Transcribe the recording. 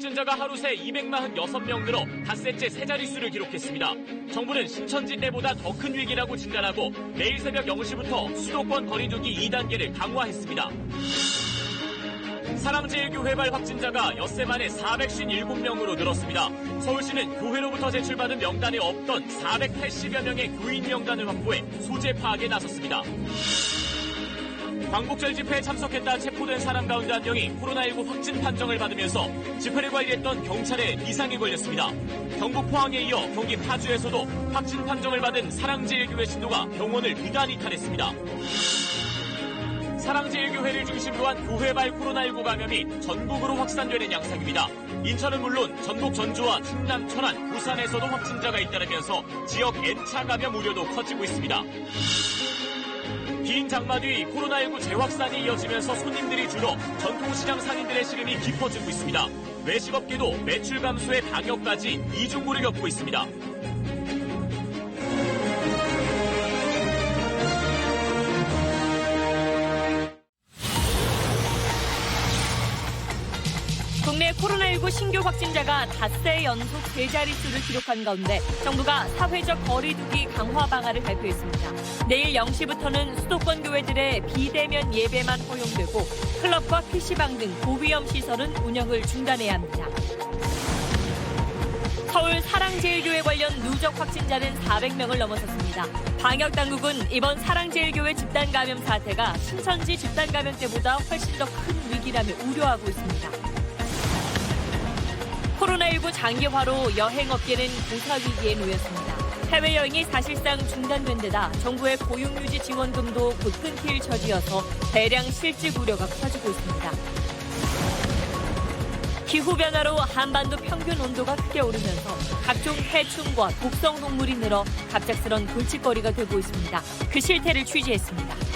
확진자가 하루 새 246명 늘어 닷새째 세 자릿수를 기록했습니다. 정부는 신천지 때보다 더 큰 위기라고 진단하고 내일 새벽 0시부터 수도권 거리두기 2단계를 강화했습니다. 사랑제일교회발 확진자가 엿새 만에 457명으로 늘었습니다. 서울시는 교회로부터 제출받은 명단에 없던 480여 명의 교인 명단을 확보해 소재 파악에 나섰습니다. 광복절 집회에 참석했다 체포된 사람 가운데 한 명이 코로나19 확진 판정을 받으면서 집회를 관리했던 경찰에 이상이 걸렸습니다. 경북 포항에 이어 경기 파주에서도 확진 판정을 받은 사랑제일교회 신도가 병원을 비단 이탈했습니다. 사랑제일교회를 중심으로 한 교회발 코로나19 감염이 전국으로 확산되는 양상입니다. 인천은 물론 전국 전주와 충남, 천안, 부산에서도 확진자가 잇따르면서 지역 N차 감염 우려도 커지고 있습니다. 긴 장마 뒤 코로나19 재확산이 이어지면서 손님들이 줄어 전통시장 상인들의 시름이 깊어지고 있습니다. 외식업계도 매출 감소에 방역까지 이중고를 겪고 있습니다. 국내 코로나19 신규 확진자가 닷새 연속 세 자릿수를 기록한 가운데 정부가 사회적 거리두기 강화 방안을 발표했습니다. 내일 0시부터는 수도권 교회들의 비대면 예배만 허용되고 클럽과 PC방 등 고위험 시설은 운영을 중단해야 합니다. 서울 사랑제일교회 관련 누적 확진자는 400명을 넘어섰습니다. 방역 당국은 이번 사랑제일교회 집단 감염 사태가 신천지 집단 감염 때보다 훨씬 더 큰 위기라며 우려하고 있습니다. 코로나19 장기화로 여행업계는 고사 위기에 놓였습니다. 해외여행이 사실상 중단된 데다 정부의 고용유지 지원금도 곧 끊길 처지여서 대량 실직 우려가 커지고 있습니다. 기후변화로 한반도 평균 온도가 크게 오르면서 각종 해충과 독성 동물이 늘어 갑작스런 골칫거리가 되고 있습니다. 그 실태를 취재했습니다.